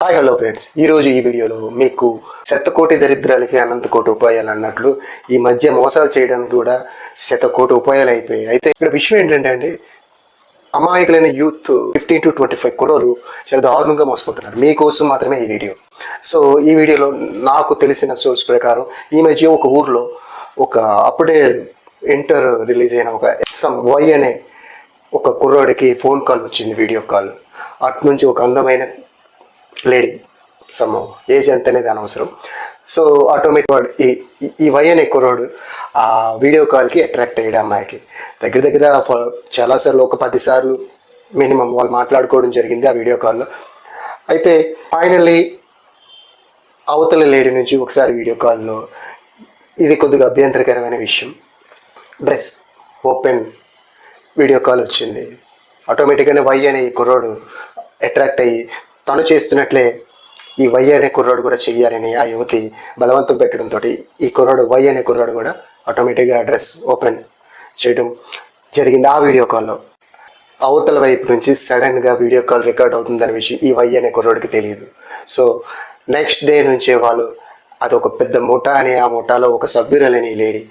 Hi hello friends ఈరోజు ఈ వీడియోలో మీకు శతకోటి దరిద్రాలకి అనంత కోటి ఉపాయాలు అన్నట్లు ఈ మధ్య మోసాలు చేయడానికి కూడా శతకోటి ఉపాయాలు అయిపోయాయి. అయితే ఇక్కడ విషయం ఏంటంటే అండి అమాయకులైన youth fifteen to twenty five కుర్రోలు చాలా దారుణంగా మోసుకుంటున్నారు మీకోసం మాత్రమే ఈ వీడియో. సో ఈ వీడియోలో నాకు తెలిసిన సోర్స్ ప్రకారం ఈ మధ్య ఒక ఊర్లో ఒక అప్పుడే ఇంటర్ రిలీజ్ అయిన ఒక సమ్ వై అనే ఒక కుర్రోడికి ఫోన్ కాల్ వచ్చింది వీడియో కాల్ అటు నుంచి ఒక అందమైన లేడీ. సమ్ ఏజ్ ఎంత అనేది అనవసరం. సో ఆటోమేటిక్ వాడు ఈ ఈ- ఈ వై అనే కుర్రోడు ఆ వీడియో కాల్కి అట్రాక్ట్ అయ్యాడు అమ్మాయికి. దగ్గర దగ్గర చాలాసార్లు ఒక పదిసార్లు మినిమం వాళ్ళు మాట్లాడుకోవడం జరిగింది ఆ వీడియో కాల్లో. అయితే ఫైనల్లీ అవతల లేడీ నుంచి ఒకసారి వీడియో కాల్లో ఇది కొద్దిగా అభ్యంతరకరమైన విషయం. డ్రెస్ ఓపెన్ వీడియో కాల్ వచ్చింది. ఆటోమేటిక్గానే వై అనే కుర్రోడు అట్రాక్ట్ అయ్యి తను చేస్తున్నట్లే ఈ వై అనే కుర్రాడు కూడా చెయ్యాలని ఆ యువతి బలవంతం పెట్టడంతో ఈ కుర్రాడు వై అనే కుర్రాడు కూడా ఆటోమేటిక్గా అడ్రస్ ఓపెన్ చేయడం జరిగింది ఆ వీడియో కాల్లో అవతల వైపు నుంచి సడన్గా వీడియో కాల్ రికార్డ్ అవుతుందనే విషయం ఈ వై అనే కుర్రాడికి తెలియదు. సో నెక్స్ట్ డే నుంచే వాళ్ళు అదొక పెద్ద ముఠా అని ఆ ముఠాలో ఒక సభ్యురాలని లేడీ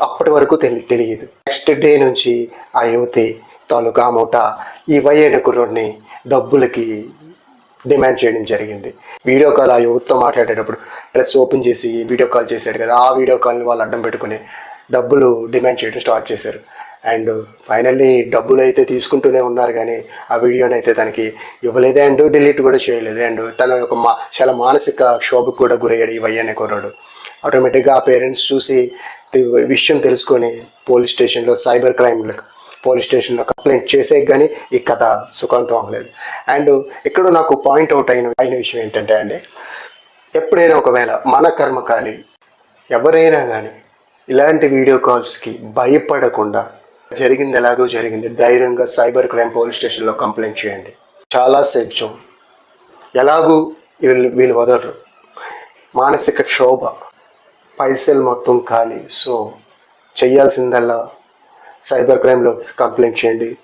అప్పటి వరకు తెలి తెలియదు. నెక్స్ట్ డే నుంచి ఆ యువతి తాలూకా ఆ ముఠా ఈ వై అనే కుర్రోడిని డబ్బులకి డిమాండ్ చేయడం జరిగింది. వీడియో కాల్ ఆ యువతతో మాట్లాడేటప్పుడు డ్రెస్ ఓపెన్ చేసి వీడియో కాల్ చేశాడు కదా ఆ వీడియో కాల్ని వాళ్ళు అడ్డం పెట్టుకుని డబ్బులు డిమాండ్ చేయడం స్టార్ట్ చేశారు. అండ్ ఫైనల్లీ డబ్బులు అయితే తీసుకుంటూనే ఉన్నారు కానీ ఆ వీడియోని అయితే తనకి ఇవ్వలేదు అండ్ డిలీట్ కూడా చేయలేదు. అండ్ తన యొక్క మా చాలా మానసిక క్షోభకు కూడా గురయ్యాడు ఈ వయ్యనే కోరాడు ఆటోమేటిక్గా ఆ పేరెంట్స్ చూసి విషయం తెలుసుకొని పోలీస్ స్టేషన్లో సైబర్ క్రైమ్లకు పోలీస్ స్టేషన్లో కంప్లైంట్ చేసే కానీ ఈ కథ సుఖాంతం అవ్వలేదు. అండ్ ఇక్కడ నాకు పాయింట్ అవుట్ అయిన అయిన విషయం ఏంటంటే అండి ఎప్పుడైనా ఒకవేళ మన కర్మకాలి ఎవరైనా కానీ ఇలాంటి వీడియో కాల్స్కి భయపడకుండా జరిగింది ఎలాగో జరిగింది ధైర్యంగా సైబర్ క్రైమ్ పోలీస్ స్టేషన్లో కంప్లైంట్ చేయండి. చాలా సేఫ్ ఎలాగూ వీళ్ళు వీళ్ళు వదలరు. మానసిక క్షోభ పైసలు మొత్తం ఖాళీ. సో చేయాల్సిందల్లా సైబర్ క్రైమ్లో కంప్లైంట్ చేయండి.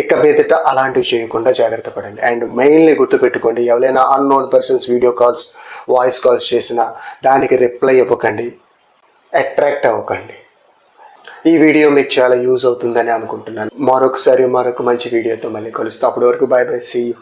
ఇక మీదట అలాంటివి చేయకుండా జాగ్రత్త పడండి. అండ్ మెయిన్లీ గుర్తుపెట్టుకోండి. ఎవరైనా unknown persons video calls voice calls చేసినా దానికి రిప్లై ఇవ్వకండి. అట్రాక్ట్ అవ్వకండి. ఈ వీడియో మీకు చాలా యూజ్ అవుతుందని అనుకుంటున్నాను. మరొకసారి మరొక మంచి వీడియోతో మళ్ళీ కలుస్తాం. అప్పటి వరకు బాయ్ బై సీ యూ